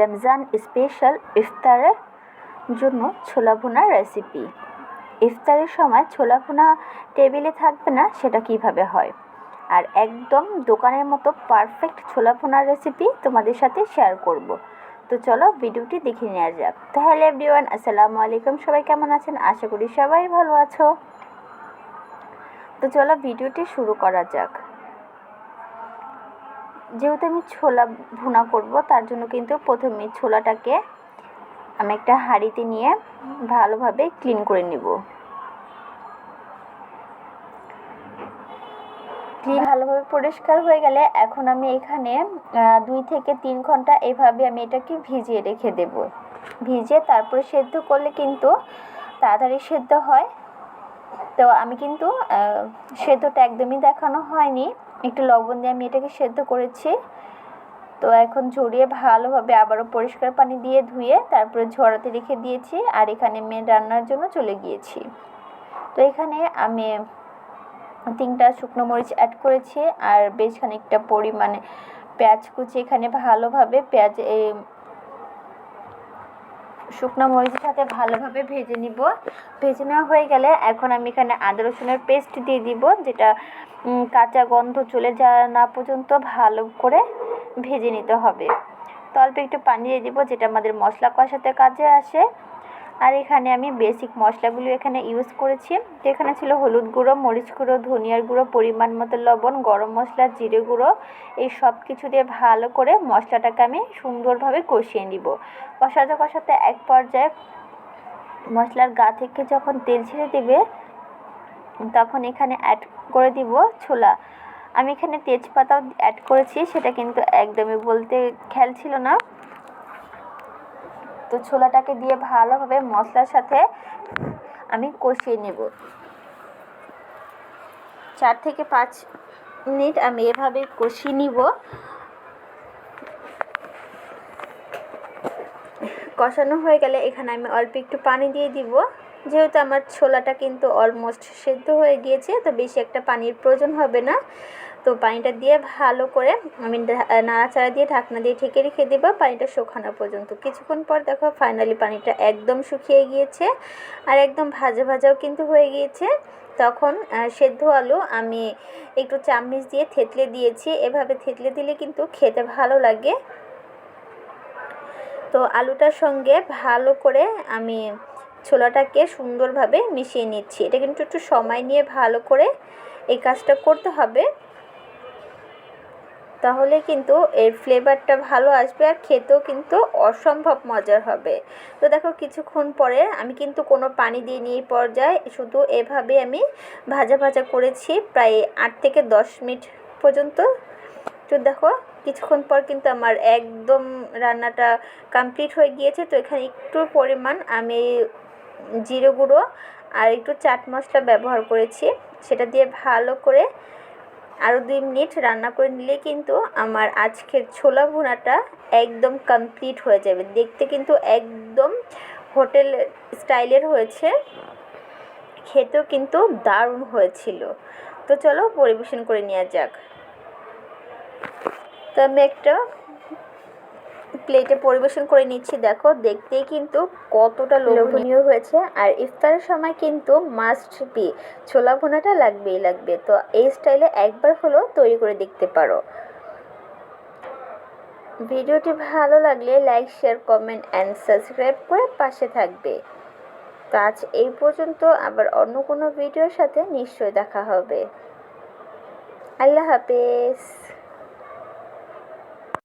Ramzan special ইফতারের জন্য ছোলা ভুনার রেসিপি ইফতারের সময় ছোলা ভুনা টেবিলে থাকবে না, সেটা কীভাবে হয়? আর একদম দোকানের মতো পারফেক্ট ছোলা ভুনার রেসিপি তোমাদের সাথে শেয়ার করব। তো চলো ভিডিওটি দেখে নেওয়া যাক। তাহলে এভরিওয়ান আসসালামু আলাইকুম। সবাই কেমন আছেন? আশা করি সবাই ভালো আছো। তো চলো ভিডিওটি শুরু করা যাক। যেহেতু আমি ছোলা ভুনা করব, তার জন্য কিন্তু প্রথমে ছোলাটাকে আমি একটা হাঁড়িতে নিয়ে ভালোভাবে ক্লিন করে নেব। ক্লিন ভালোভাবে পরিষ্কার হয়ে গেলে এখন আমি এখানে দুই থেকে তিন ঘণ্টা এভাবে আমি এটাকে ভিজিয়ে রেখে দেব। ভিজিয়ে তারপরে সেদ্ধ করলে কিন্তু তাড়াতাড়ি সেদ্ধ হয়। তো আমি কিন্তু সেদ্ধটা একদমই দেখানো হয়নি। একটু লবণ দিয়ে আমি এটাকে সেদ্ধ করেছি। তো এখন ঝরিয়ে ভালোভাবে আবারও পরিষ্কার পানি দিয়ে ধুয়ে তারপরে ঝরাতে রেখে দিয়েছি আর এখানে মেয়ে রান্নার জন্য চলে গিয়েছি। তো এখানে আমি তিনটা শুকনো মরিচ অ্যাড করেছি আর বেশ খানিকটা পরিমাণে পেঁয়াজ কুচি এখানে ভালোভাবে পেঁয়াজ শুকনো মরিচের সাথে ভালোভাবে ভেজে নিব। ভেজে নেওয়া হয়ে গেলে এখন আমি এখানে আদা রসুনের পেস্ট দিয়ে দিব, যেটা কাঁচা গন্ধ চলে যাওয়া না পর্যন্ত ভালো করে ভেজে নিতে হবে। তো অল্প একটু পানি দিয়ে দিব, যেটা আমাদের মশলা কষাতে কাজে আসে। আর এখানে আমি বেসিক মশলাগুলো এখানে ইউজ করেছি। তো এখানে ছিল হলুদ গুঁড়ো, মরিচ গুঁড়ো, ধনিয়ার গুঁড়ো, পরিমাণ মতো লবণ, গরম মশলা, জিরে গুঁড়ো। এই সব কিছু দিয়ে ভালো করে মশলাটাকে আমি সুন্দরভাবে কষিয়ে নিব। কষাতে কষাতে এক পর্যায়ে মশলার গা থেকে যখন তেল ছেড়ে দেবে, তখন এখানে অ্যাড করে দিব ছোলা। আমি এখানে তেজপাতাও অ্যাড করেছি, সেটা কিন্তু একদমই বলতে খেয়াল ছিল না। তো ছোলাটাকে দিয়ে ভালোভাবে মশলার সাথে আমি কষিয়ে নেব। চার থেকে পাঁচ মিনিট আমি এভাবে কষিয়ে নিব। কষানো হয়ে গেলে এখানে আমি অল্প একটু পানি দিয়ে দিব। যেহেতু আমার ছোলাটা কিন্তু অলমোস্ট সেদ্ধ হয়ে গিয়েছে, তো বেশি একটা পানির প্রয়োজন হবে না। তো পানিটা দিয়ে ভালো করে আমি নাড়াচাড়া দিয়ে ঢাকনা দিয়ে ঢেকে রেখে দেব, পানিটা শুকানো পর্যন্ত। কিছুক্ষণ পর দেখো ফাইনালি পানিটা একদম শুকিয়ে গিয়েছে, আর একদম ভাজা ভাজাও কিন্তু হয়ে গিয়েছে। তখন সেদ্ধ আলু আমি একটু চামচ দিয়ে থেতলে দিয়েছি। এভাবে থেতলে দিলে কিন্তু খেতে ভালো লাগে। তো আলুটার সঙ্গে ভালো করে আমি ছোলাটাকে সুন্দরভাবে মিশিয়ে নিচ্ছি। এটা কিন্তু একটু সময় নিয়ে ভালো করে এই কাজটা করতে হবে। তাহলে কিন্তু এর ফ্লেভারটা ভালো আসবে আর খেতেও কিন্তু অসম্ভব মজার হবে। তো দেখো, কিছুক্ষণ পরে আমি কিন্তু কোনো পানি দিয়ে নিয়ে পর্যায়ে। শুধু এভাবে আমি ভাজা ভাজা করেছি প্রায় আট থেকে দশ মিনিট পর্যন্ত। তো দেখো, কিছুক্ষণ পর কিন্তু আমার একদম রান্নাটা কমপ্লিট হয়ে গিয়েছে। তো এখানে একটু পরিমাণ আমি জিরে গুঁড়ো আর একটু চাট মশলা ব্যবহার করেছি। সেটা দিয়ে ভালো করে আরও দুই মিনিট রান্না করে নিলে কিন্তু আমার আজকের ছোলা ভুনাটা একদম কমপ্লিট হয়ে যাবে। দেখতে কিন্তু একদম হোটেল স্টাইলের হয়েছে। খেতেও কিন্তু দারুণ হয়েছিল। তো চলো পরিবেশন করে নেওয়া যাক। তো আমি একটা প্লেটে পরিবেশন করে নিচ্ছি। দেখো, দেখতেই কিন্তু কতটা লোভনীয় হয়েছে। আর ইফতারের সময় কিন্তু মাস্ট বি ছোলা ভুনাটা লাগবেই লাগবে। তো এই স্টাইলে একবার হলেও তৈরি করে দেখতে পারো। ভিডিওটি ভালো লাগলে like share comment and subscribe করে পাশে থাকবে। তো আজ এই পর্যন্ত, আবার অন্য কোনো ভিডিওর সাথে নিশ্চয়ই দেখা হবে। আল্লাহ হাফেজ।